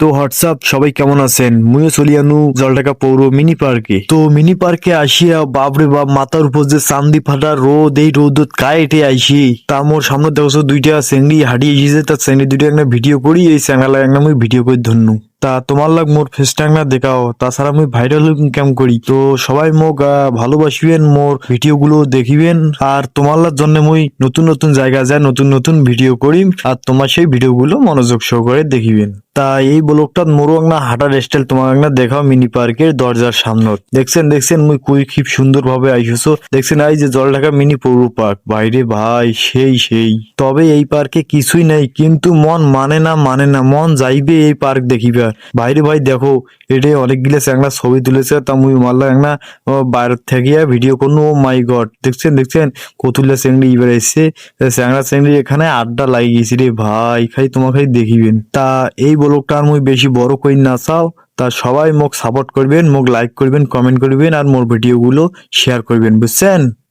তো হোয়াটসঅ্যাপ, সবাই কেমন আছেন? মুইও চলিয়ানু জলটাকা পৌর মিনি পার্কে। তো মিনি পার্কে আসিয়া বাপরে বাপ, মাথার উপর যে চান্দি ফাটা রোদ, এই রোদ কায়েটে আইসি। তা মোর সামনে দেখছ দুইটা চেংড়ি হারিয়ে এসেছে তার চেংড়ি দুইটা একটা ভিডিও করি, এই চ্যানেলে একটা মুই ভিডিও করে ধরনু তা তোমার লাগ মোর ফেসটা না দেখাও। তাছাড়া মুই ভাইরাল কেমন করি? তো সবাই মোক ভালোবাসিবেন, মোর ভিডিও গুলো দেখিবেন। আর তোমার লাগ জন্য মুই নতুন নতুন জায়গা যায়, নতুন নতুন ভিডিও করি আর তোমার সেই ভিডিও গুলো মনোযোগ সহকারে দেখিবেন। তা এই ব্লগটা মোরও একটা হাঁটার স্টাইল তোমার একটা দেখাও মিনি পার্কের দরজার সামনে দেখছেন দেখছেন, মুই কুই খুব সুন্দর ভাবে আইসো দেখছেন, এই যে জল ঢাকা মিনি পৌর পার্ক বাইরে ভাই, সেই সেই। তবে এই পার্কে কিছুই নাই, কিন্তু মন মানে না মানে না, মন যাইবে এই পার্ক দেখিবে বাইরে ভাই দেখো এটা অনেকগুলো চ্যাংড়া ছবি তুলেছে, তা মুই মারলা একটা বাইরে থেকে ভিডিও করনু ও মাই গড দেখছেন দেখছেন? কতুল্লা চেংড়ি এবার এসছে। চ্যাংড়া চেংড়ি এখানে আড্ডা লাগিয়ে গেছি রে ভাই খাই তোমাকে দেখিবেন। তা এই ব্লগটা আর মুই বেশি বড় কই না, চাও? তা সবাই মোক সাপোর্ট করবেন, মোক লাইক করবেন কমেন্ট করবেন, আর মোর ভিডিওগুলো শেয়ার করবেন, বুঝছেন?